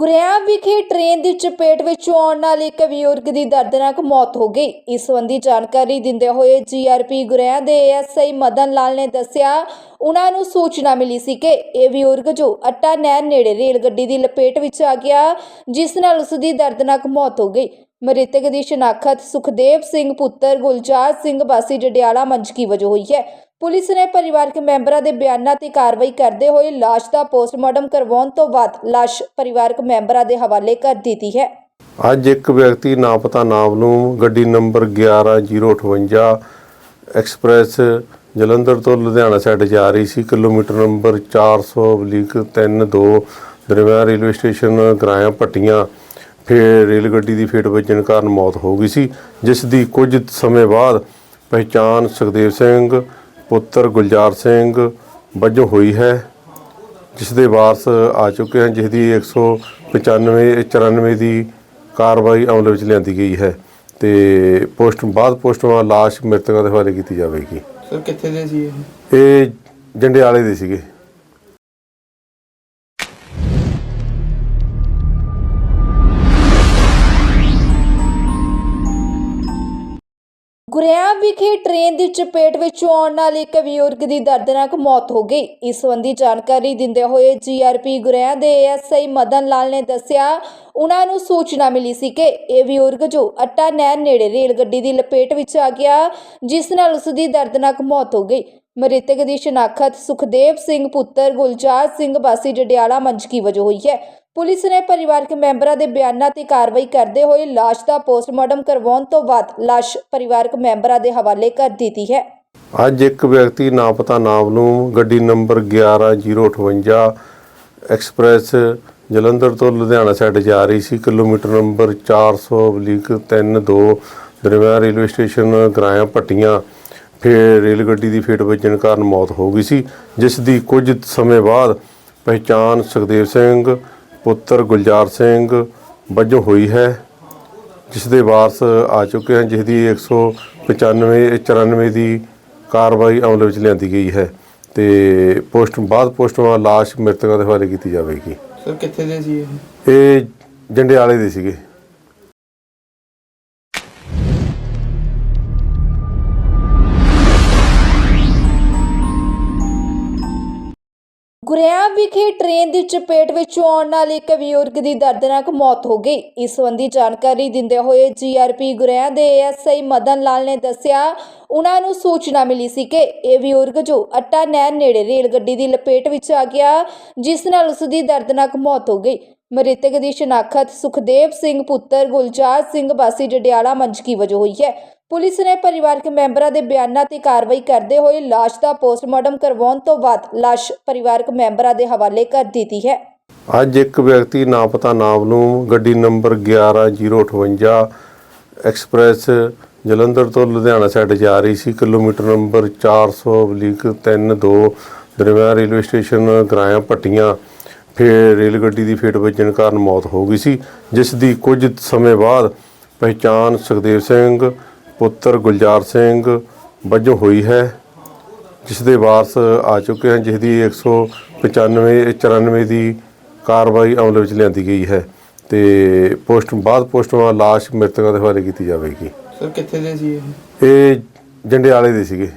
ਗੁਰਿਆਂ ਵਿਖੇ ਟ੍ਰੇਨ ਦੀ ਚਪੇਟ ਵਿੱਚ ਆਉਣ ਨਾਲ ਇੱਕ ਬਜ਼ੁਰਗ ਦੀ ਦਰਦਨਾਕ ਮੌਤ ਹੋ ਗਈ। ਇਸ ਸੰਬੰਧੀ ਜਾਣਕਾਰੀ ਦਿੰਦੇ ਹੋਏ ਜੀਆਰਪੀ ਗੁਰਿਆਂ ਦੇ ਐਸਆਈ ਮਦਨ ਲਾਲ ਨੇ ਦੱਸਿਆ, ਉਹਨਾਂ ਨੂੰ ਸੂਚਨਾ ਮਿਲੀ ਸੀ ਕਿ ਇਹ ਬਜ਼ੁਰਗ ਜੋ ਅੱਟਾ ਨਹਿਰ ਨੇੜੇ ਰੇਲ ਗੱਡੀ ਦੀ ਲਪੇਟ ਵਿੱਚ ਆ ਗਿਆ, ਜਿਸ ਨਾਲ ਉਸ ਦੀ ਦਰਦਨਾਕ ਮੌਤ ਹੋ ਗਈ। ਮ੍ਰਿਤਕ ਦੀ ਸ਼ਨਾਖਤ ਸੁਖਦੇਵ ਸਿੰਘ ਪੁੱਤਰ ਗੁਲਜ਼ਾਰ ਸਿੰਘ ਵਾਸੀ ਜਡਿਆਲਾ ਮੰਜਕੀ ਵਜੋਂ ਹੋਈ ਹੈ। ਪੁਲਿਸ ਨੇ ਪਰਿਵਾਰਕ ਮੈਂਬਰਾਂ ਦੇ ਬਿਆਨਾਂ ਤੇ ਕਾਰਵਾਈ ਕਰਦੇ ਹੋਏ ਲਾਸ਼ ਦਾ ਪੋਸਟਮਾਰਟਮ ਕਰਵਾਉਣ ਤੋਂ ਬਾਅਦ ਲਾਸ਼ ਪਰਿਵਾਰਕ ਮੈਂਬਰਾਂ ਦੇ ਹਵਾਲੇ ਕਰ ਦਿੱਤੀ ਹੈ। ਅੱਜ ਇੱਕ ਵਿਅਕਤੀ ਨਾਪਤਾ ਨਾਮ ਨੂੰ ਗੱਡੀ ਨੰਬਰ 11058 ਐਕਸਪ੍ਰੈਸ ਜਲੰਧਰ ਤੋਂ ਲੁਧਿਆਣਾ ਸਾਈਡ ਜਾ ਰਹੀ ਸੀ। ਕਿਲੋਮੀਟਰ ਨੰਬਰ 400/32 ਦਰਮਿਆਨ ਰੇਲਵੇ ਸਟੇਸ਼ਨ ਗਰਾਇਆ ਪੱਟੀਆਂ ਫੇਰ ਰੇਲ ਗੱਡੀ ਦੀ ਫੇਟ ਵੱਜਣ ਕਾਰਨ ਮੌਤ ਹੋ ਗਈ ਸੀ, ਜਿਸ ਦੀ ਕੁਝ ਸਮੇਂ ਬਾਅਦ ਪਹਿਚਾਣ ਸੁਖਦੇਵ ਸਿੰਘ ਪੁੱਤਰ ਗੁਲਜ਼ਾਰ ਸਿੰਘ ਵਜੋਂ ਹੋਈ ਹੈ ਜਿਸ ਦੇ ਵਾਰਸ ਆ ਚੁੱਕੇ ਹਨ ਜਿਸ ਦੀ 195 94 ਦੀ ਕਾਰਵਾਈ ਅਮਲ ਵਿੱਚ ਲਿਆਂਦੀ ਗਈ ਹੈ ਤੇ ਪੋਸਟ ਬਾਅਦ ਪੋਸਟਮਾਰਟਮ ਲਾਸ਼ ਮ੍ਰਿਤਕਾਂ ਦੇ ਹਵਾਲੇ ਕੀਤੀ ਜਾਵੇਗੀ। ਸਰ ਕਿੱਥੇ ਦੇ ਸੀ ਇਹ? ਇਹ ਜੰਡਿਆਲੇ ਦੇ ਸੀਗੇ। ਗੁਰਿਆਂ ਵਿਖੇ ਟ੍ਰੇਨ ਦੀ ਚਪੇਟ ਵਿੱਚ ਆਉਣ ਨਾਲ ਇੱਕ ਬਜ਼ੁਰਗ ਦੀ ਦਰਦਨਾਕ ਮੌਤ ਹੋ ਗਈ। ਇਸ ਸੰਬੰਧੀ ਜਾਣਕਾਰੀ ਦਿੰਦੇ ਹੋਏ ਜੀਆਰਪੀ ਗੁਰਿਆਂ ਦੇ ਐਸਆਈ ਮਦਨ ਲਾਲ ਨੇ ਦੱਸਿਆ, ਉਹਨਾਂ ਨੂੰ ਸੂਚਨਾ ਮਿਲੀ ਸੀ ਕਿ ਇਹ ਬਜ਼ੁਰਗ ਜੋ ਅੱਟਾ ਨਹਿਰ ਨੇੜੇ ਰੇਲ ਗੱਡੀ ਦੀ ਲਪੇਟ ਵਿੱਚ ਆ ਗਿਆ, ਜਿਸ ਨਾਲ ਉਸ ਦੀ ਦਰਦਨਾਕ ਮੌਤ ਹੋ ਗਈ। ਮ੍ਰਿਤਕ ਦੀ ਸ਼ਨਾਖਤ ਸੁਖਦੇਵ ਸਿੰਘ ਪੁੱਤਰ ਗੁਲਜ਼ਾਰ ਸਿੰਘ ਵਾਸੀ ਜਡਿਆਲਾ ਮੰਜਕੀ ਵਜੋਂ ਹੋਈ ਹੈ। ਪੁਲਿਸ ਨੇ ਪਰਿਵਾਰਕ ਮੈਂਬਰਾਂ ਦੇ ਬਿਆਨਾਂ ਤੇ ਕਾਰਵਾਈ ਕਰਦੇ ਹੋਏ ਲਾਸ਼ ਦਾ ਪੋਸਟਮਾਰਟਮ ਕਰਵਾਉਣ ਤੋਂ ਬਾਅਦ ਲਾਸ਼ ਪਰਿਵਾਰਕ ਮੈਂਬਰਾਂ ਦੇ ਹਵਾਲੇ ਕਰ ਦਿੱਤੀ ਹੈ। ਅੱਜ ਇੱਕ ਵਿਅਕਤੀ ਨਾਪਤਾ ਨਾਮ ਨੂੰ ਗੱਡੀ ਨੰਬਰ 11058 ਐਕਸਪ੍ਰੈਸ ਜਲੰਧਰ ਤੋਂ ਲੁਧਿਆਣਾ ਸਾਈਡ ਜਾ ਰਹੀ ਸੀ। ਕਿਲੋਮੀਟਰ ਨੰਬਰ 400/32 ਦਰਮਿਆਨ ਰੇਲਵੇ ਸਟੇਸ਼ਨ ਗਰਾਇਆ ਪੱਟੀਆਂ ਫਿਰ ਰੇਲ ਗੱਡੀ ਦੀ ਫੇਟ ਵੱਜਣ ਕਾਰਨ ਮੌਤ ਹੋ ਗਈ ਸੀ, ਜਿਸ ਦੀ ਕੁਝ ਸਮੇਂ ਬਾਅਦ ਪਹਿਚਾਣ ਸੁਖਦੇਵ ਸਿੰਘ ਪੁੱਤਰ ਗੁਲਜ਼ਾਰ ਸਿੰਘ ਵਜੋਂ ਹੋਈ ਹੈ ਜਿਸ ਦੇ ਵਾਰਸ ਆ ਚੁੱਕੇ ਹਨ ਜਿਸ ਦੀ 195 94 ਦੀ ਕਾਰਵਾਈ ਅਮਲ ਵਿੱਚ ਲਿਆਂਦੀ ਗਈ ਹੈ ਤੇ ਪੋਸਟ ਬਾਅਦ ਪੋਸਟਮਾਰਟਮ ਲਾਸ਼ ਮ੍ਰਿਤਕਾਂ ਦੇ ਹਵਾਲੇ ਕੀਤੀ ਜਾਵੇਗੀ। ਸਰ ਕਿੱਥੇ ਦੇ ਸੀ ਇਹ? ਇਹ ਜੰਡਿਆਲੇ ਦੇ ਸੀਗੇ। ਗੁਰਿਆਂ ਵਿਖੇ ਟ੍ਰੇਨ ਦੀ ਚਪੇਟ ਵਿੱਚ ਆਉਣ ਨਾਲ ਇੱਕ ਬਜ਼ੁਰਗ ਦੀ ਦਰਦਨਾਕ ਮੌਤ ਹੋ ਗਈ। ਇਸ ਸੰਬੰਧੀ ਜਾਣਕਾਰੀ ਦਿੰਦੇ ਹੋਏ ਜੀਆਰਪੀ ਗੁਰਿਆਂ ਦੇ ਐਸਆਈ ਮਦਨ ਲਾਲ ਨੇ ਦੱਸਿਆ, ਉਹਨਾਂ ਨੂੰ ਸੂਚਨਾ ਮਿਲੀ ਸੀ ਕਿ ਇਹ ਬਜ਼ੁਰਗ ਜੋ ਅੱਟਾ ਨਹਿਰ ਨੇੜੇ ਰੇਲ ਗੱਡੀ ਦੀ ਲਪੇਟ ਵਿੱਚ ਆ ਗਿਆ, ਜਿਸ ਨਾਲ ਉਸ ਦੀ ਦਰਦਨਾਕ ਮੌਤ ਹੋ ਗਈ। ਮ੍ਰਿਤਕ ਦੀ ਸ਼ਨਾਖਤ ਸੁਖਦੇਵ ਸਿੰਘ ਪੁੱਤਰ ਗੁਲਜ਼ਾਰ ਸਿੰਘ ਵਾਸੀ ਜਡਿਆਲਾ ਮੰਜਕੀ ਵਜੋਂ ਹੋਈ ਹੈ? ਪੁਲਿਸ ਨੇ ਪਰਿਵਾਰਕ ਮੈਂਬਰਾਂ ਦੇ ਬਿਆਨਾਂ ਤੇ ਕਾਰਵਾਈ ਕਰਦੇ ਹੋਏ ਲਾਸ਼ ਦਾ ਪੋਸਟਮਾਰਟਮ ਕਰਵਾਉਣ ਤੋਂ ਬਾਅਦ ਲਾਸ਼ ਪਰਿਵਾਰਕ ਮੈਂਬਰਾਂ ਦੇ ਹਵਾਲੇ ਕਰ ਦਿੱਤੀ ਹੈ। ਅੱਜ ਇੱਕ ਵਿਅਕਤੀ ਨਾਪਤਾ ਨਾਮ ਨੂੰ ਗੱਡੀ ਨੰਬਰ 11058 ਐਕਸਪ੍ਰੈਸ ਜਲੰਧਰ ਤੋਂ ਲੁਧਿਆਣਾ ਸਾਈਡ ਜਾ ਰਹੀ ਸੀ। ਕਿਲੋਮੀਟਰ ਨੰਬਰ 400/32 ਦਰਮਿਆਨ ਰੇਲਵੇ ਸਟੇਸ਼ਨ ਗਰਾਇਆ ਪੱਟੀਆਂ ਫਿਰ ਰੇਲ ਗੱਡੀ ਦੀ ਫੇਟ ਵੱਜਣ ਕਾਰਨ ਮੌਤ ਹੋ ਗਈ ਸੀ, ਜਿਸ ਦੀ ਕੁਝ ਸਮੇਂ ਬਾਅਦ ਪਹਿਚਾਣ ਸੁਖਦੇਵ ਸਿੰਘ ਪੁੱਤਰ ਗੁਲਜ਼ਾਰ ਸਿੰਘ ਵਜੋਂ ਹੋਈ ਹੈ ਜਿਸ ਦੇ ਵਾਰਸ ਆ ਚੁੱਕੇ ਹਨ ਜਿਸ ਦੀ 195 94 ਦੀ ਕਾਰਵਾਈ ਅਮਲ ਵਿੱਚ ਲਿਆਂਦੀ ਗਈ ਹੈ ਤੇ ਪੋਸਟ ਬਾਅਦ ਪੋਸਟਮਾਰਟਮ ਲਾਸ਼ ਮ੍ਰਿਤਕਾਂ ਦੇ ਹਵਾਲੇ ਕੀਤੀ ਜਾਵੇਗੀ। ਸਰ ਕਿੱਥੇ ਦੇ ਸੀ ਇਹ? ਇਹ ਜੰਡਿਆਲੇ ਦੇ ਸੀਗੇ।